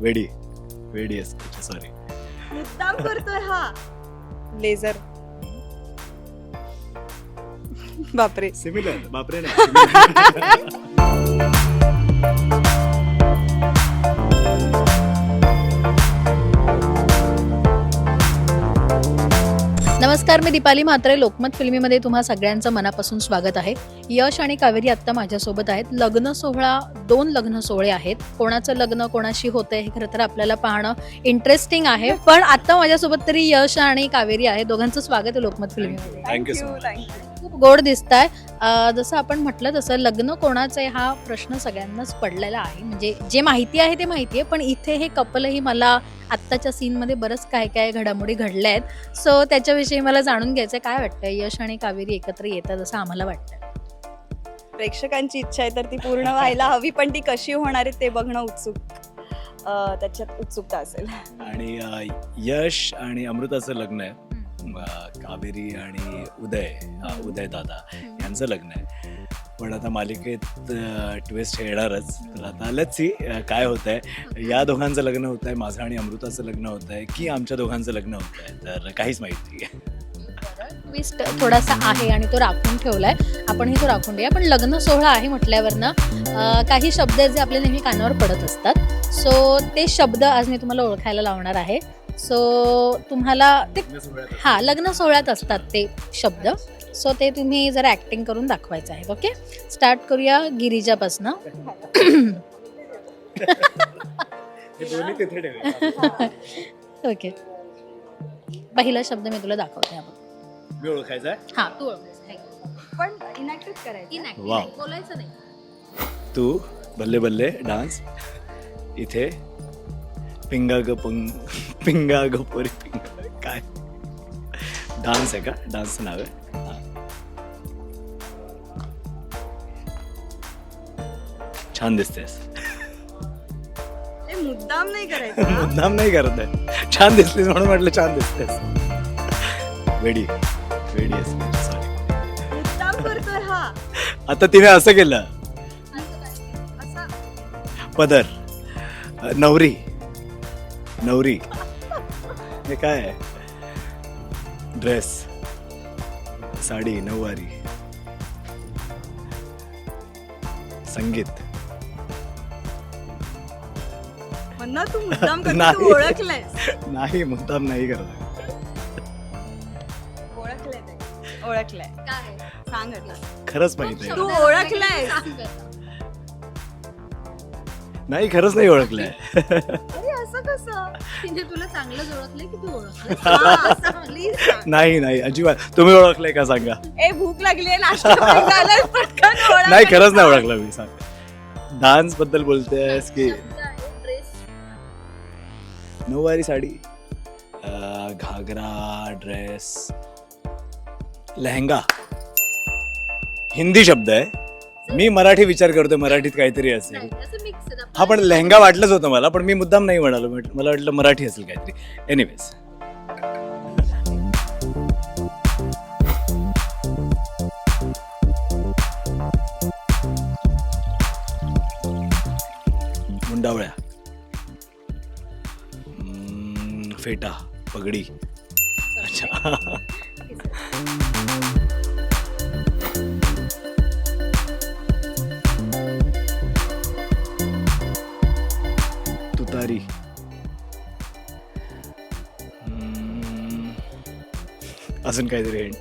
वेडी वेडी आहेस सॉरी मुद्दाम करतोय हा. लेझर. बापरे. सिमिलर बापरे नाही. नमस्कार मी दीपाली म्हात्रे. लोकमत फिल्मीमध्ये तुम्हा सगळ्यांचं मनापासून स्वागत आहे. यश आणि कावेरी आत्ता माझ्यासोबत आहेत. लग्न सोहळा दोन लग्न सोहळे आहेत. कोणाचं लग्न कोणाशी होतंय हे खरं तर आपल्याला पाहणं इंटरेस्टिंग आहे. पण आता माझ्यासोबत तरी यश आणि कावेरी आहे. दोघांचं स्वागत आहे लोकमत फिल्मीमध्ये. थँक्यू गोड दिसत आहे जसं आपण म्हटलं तसं लग्न कोणाचं आहे हा प्रश्न सगळ्यांनाच पडलेला आहे. म्हणजे जे माहिती आहे ते माहिती आहे पण इथे हे कपलही मला आत्ताच्या सीनमध्ये बरंच काय काय घडामोडी घडल्या आहेत. सो त्याच्याविषयी मला जाणून घ्यायचं काय वाटतं यश आणि कावेरी एकत्र येतात असं आम्हाला वाटतं प्रेक्षकांची इच्छा आहे तर ती पूर्ण व्हायला हवी पण ती कशी होणार आहे ते बघणं उत्सुक अं, त्याच्यात उत्सुकता असेल. आणि यश आणि अमृताचं लग्न आहे. कावेरी आणि उदय उदय दादा यांचं लग्न आहे. पण आता मालिकेत ट्विस्ट येणारच. तर आता लेट्स सी काय होत आहे या दोघांचं लग्न होत आहे माझं आणि अमृताचं लग्न होत आहे की आमच्या दोघांचं लग्न होत आहे तर काहीच माहिती आहे ट्विस्ट थोडासा आहे आणि तो राखून ठेवलाय. आपणही तो राखून देऊया पण लग्न सोहळा आहे म्हटल्यावर ना अं, काही शब्द जे आपल्या नेहमी कानावर पडत असतात. सो ते शब्द आज मी तुम्हाला ओळखायला लावणार आहे. सो तुम्हाला ते हा लग्न सोहळ्यात असतात ते शब्द. सो ते तुम्ही जरा ऍक्टिंग करून दाखवायचं आहे ओके स्टार्ट करूया गिरिजापासनं. ओके पहिला शब्द मी तुला दाखवते आपण मी ओळखायचं आहे? हा तू ओळखायचं. पण इनॅक्टिव्ह करायचं. नाही, बोलायचं नाही. तू बल्ले बल्ले डान्स इथे पिंगा ग पंग पिंगा ग पोरी. पिंगा काय? डान्स आहे का? डान्सचं नाव आहे. छान दिसतेस मुद्दाम नाही करायचं. मुद्दाम नाही करत आहे. छान दिसलीस म्हणून म्हटलं छान दिसतेस वेडी वेडी सॉरी आता तिने असं केलं. पदर. नवरी. नवरी. हे काय आहे? ड्रेस साडी नऊवारी. संगीत. म्हणणार तू मुद्दाम करतो नाही. तू ओळखलंयस. नाही मुद्दाम नाही करत. ओळखलंय ते. ओळखलंय. काय सांग आता. खरंच माहीत तू आहे ओळखलंयस. नाही खरंच नाही ओळखलंय. असं कसं? तुला ओळखलंय की तू ओळखलं. नाही नाही अजिबात. तुम्ही ओळखलंय का सांगा? ए भूक लागली आहे. नाही खरंच नाही ओळखलं मी सांग. डान्सबद्दल बोलतेस की? नऊवारी साडी घागरा ड्रेस लेहंगा. हिंदी शब्द आहे. मी मराठी विचार करतोय मराठीत काहीतरी असेल. हा पण लेहंगा वाटलंच होतं मला पण मी मुद्दाम नाही म्हणालो. मला वाटलं मराठी असेल काहीतरी. एनिवेज मुंडावळ्या. फेटा पगडी. अच्छा. तुतारी अजून काहीतरी हिंट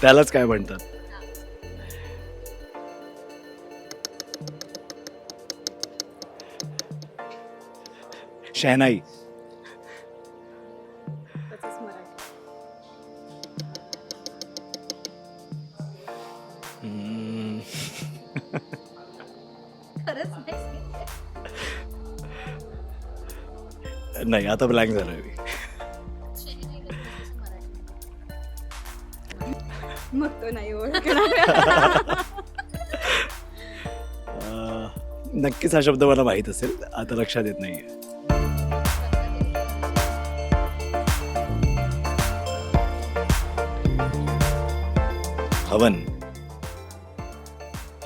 त्यालाच काय म्हणतात? शहनाई. नाही आता ब्लँक झालोय मी. मग तो नाही ओळखणार. अं, नक्कीच हा शब्द मला माहीत असेल आता लक्षात येत नाहीये. हवन.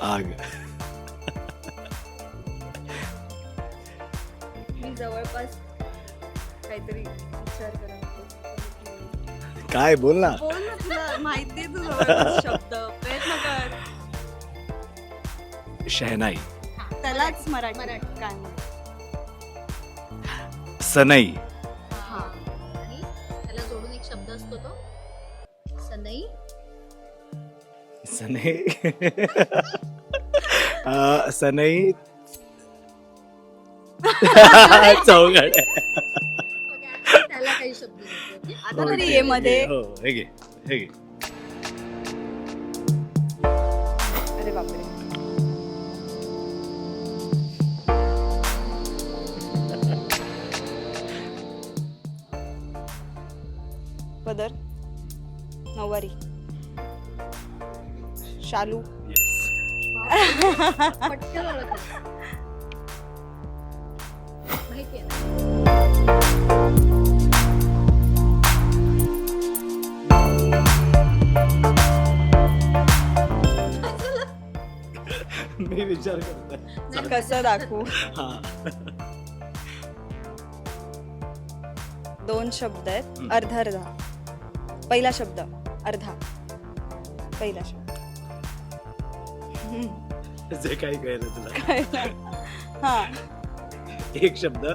आग. मी जवळपास काहीतरी विचार करत काय बोल ना. बोल ना तुला माहितीये तू जवळपास शब्द प्रयत्न कर. शहनाई. त्यालाच मराठी मराठी. काय? सनई. हा. आणि त्याला जोडून एक शब्द असतो तो. सनई. सनई. अं, सनई. चौघड काही शब्द ओके? आता तरी ये मध्ये हो हे घे हे घे अरे बापरे पदर नऊवारी शालू Yes. पटकन ओळखलं. माहितीये ना? मी विचार करतोय. कसं दाखवू? हा. दोन शब्द आहेत. हम्म. अर्धा अर्धा. पहिला शब्द अर्धा. पहिला शब्द. हम्म, जे काही कळलं तुला. कळलं. हा. एक शब्द.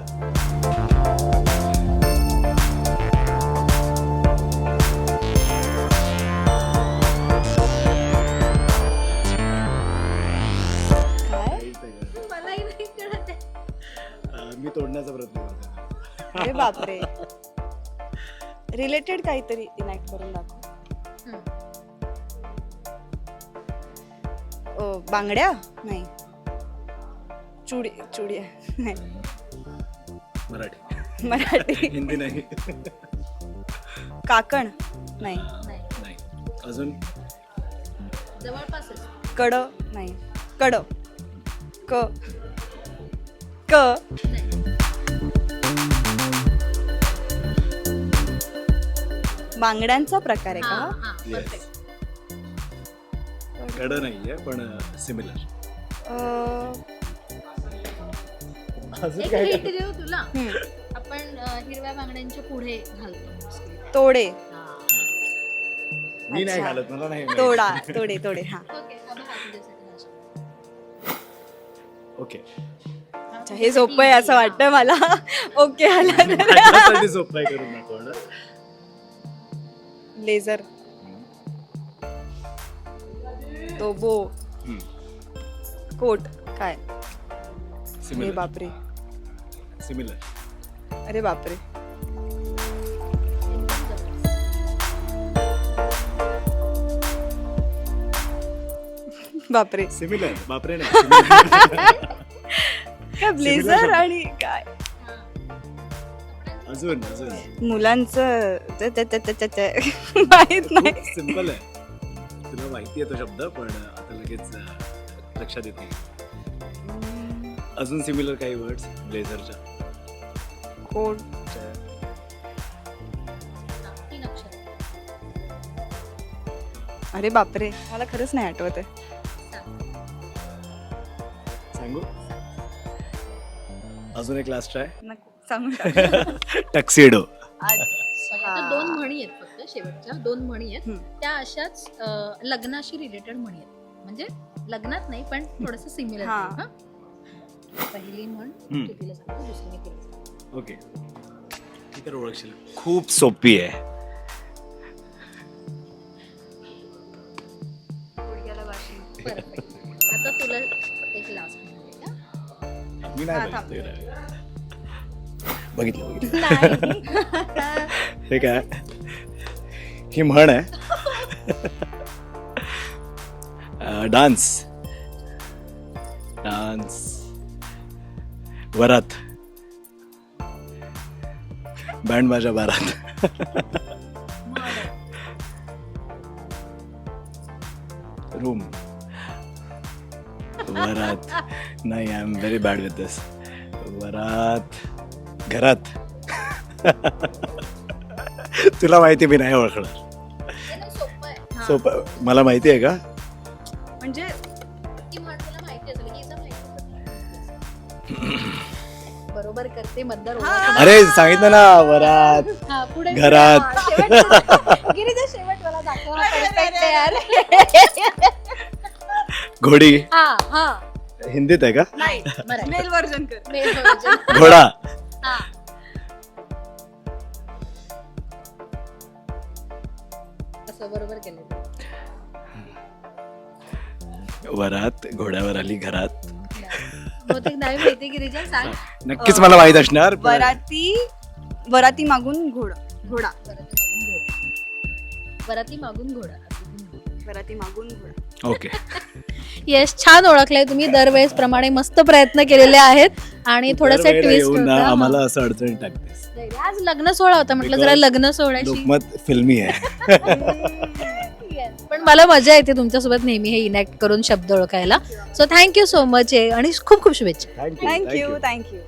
बापरे. रिलेटेड काहीतरी इनॅक्ट करून दाखव. अ, बांगड्या? नाही. चुडी चुडी नाही. मराठी. मराठी. हिंदी नाही. काकण? नाही. नाही. नाही. अजून? जवळपासच. कड? नाही. कड. क. क. नाही. बांगड्यांचा प्रकार आहे हा, का? हा, येस perfect. कड नाहीये पण सिमिलर अ, अजून एक काय? हिंट देऊ तुला. हम्म, आपण अ, हिरव्या बांगड्यांच्या पुढे घालतो. mostly. तोडे. हा. मी नाही अच्छा. घालत मला नाही माहिती. तोडा तोडे तोडे हा. ओके हा बघा तुझ्यासाठी हा शब्द. ओके. अच्छा हे सोपं आहे असं वाटतं मला. ओके आला माझ्यासाठी सोपं आहे करून दाखवणं लेझर तो बो. कोट काय अरे सिमिलर बापरे सिमिलर अरे बापरे. बापरे सिमिलर बापरे नाही. काय ब्लेझर. आणि. अजून अजून. मुलांचं ते- ते- ते- ते- ते- ते. माहीत नाही. खूप सिंपल आहे. तुला माहिती आहे तो शब्द पण आता लगेच अं, लक्षात येत. नाही अजून सिमिलर काही वर्ड्स ब्लेझरच्या. कोट तीन अक्षर अरे बापरे मला खरंच नाही आठवत आहे सांगू? अजून एक लास्ट आहे नको. सांगू टाक. टक्सिडो आता दोन म्हणी आहेत फक्त शेवटच्या दोन म्हणी आहेत हम्म. त्या अशाच अ, लग्नाशी रिलेटेड म्हणी आहेत म्हणजे लग्नात नाही पण थोडस सिमिलर हा. पहिली म्हण हम्म. तू तिला सांगतो दुसरी मी तिला सांगतो. ओके ती तर ओळखशील खूप सोपी आहे गुडघ्याला वाशी. Perfect. आता तुला एक लास्ट म्हण का मी हा, नाही थांब. बघितलं नाही. हे काय? ही म्हण आहे. डान्स. डान्स. वरात. बँड माझ्या बारात रूम. वरात. नाही I am very bad with this वरात. घरात. तुला माहिती मी नाही ओळखणार. हे सोपं हा. सोपं मला माहिती आहे का? म्हणजे ती म्हण तुला माहिती असेल की हिचं माहिती असेल. बरोबर करते मतदार हा. अरे सांगितलं ना वरात. हा, पुढे घरात. हा, शेवट गिरीजा शेवट मला दाखव perfect आहे यार. घोडी. हा हा. हिंदीत आहे का? नाही मराठी. मेल वर्जन कर. मेल. घोडा. हा. असं बरोबर केलं. वरात घोड्यावर आली घरात. बहुतेक नाही माहिती गिरीजा सांग. नक्कीच मला माहीत असणार पण- वराती वराती मागून घोड घोडा. वराती मागून घोडा. वराती मागून घोडा. ओके. येस छान ओळखलंय तुम्ही. दरवेळेस प्रमाणे मस्त प्रयत्न केलेले आहेत. आणि थोडस ट्विस्ट येऊन ना आम्हाला असं अडचण टाकतेस आज लग्न सोहळा होता म्हटलं जरा Because लग्न सोहळ्याशी. लोकमत फिल्मी आहे. Yes. पण मला मजा येते तुमच्यासोबत नेहमी हे इनॅक्ट करून शब्द ओळखायला. सो थँक्यू सो मच आणि खूप खूप शुभेच्छा. Thank you thank you thank you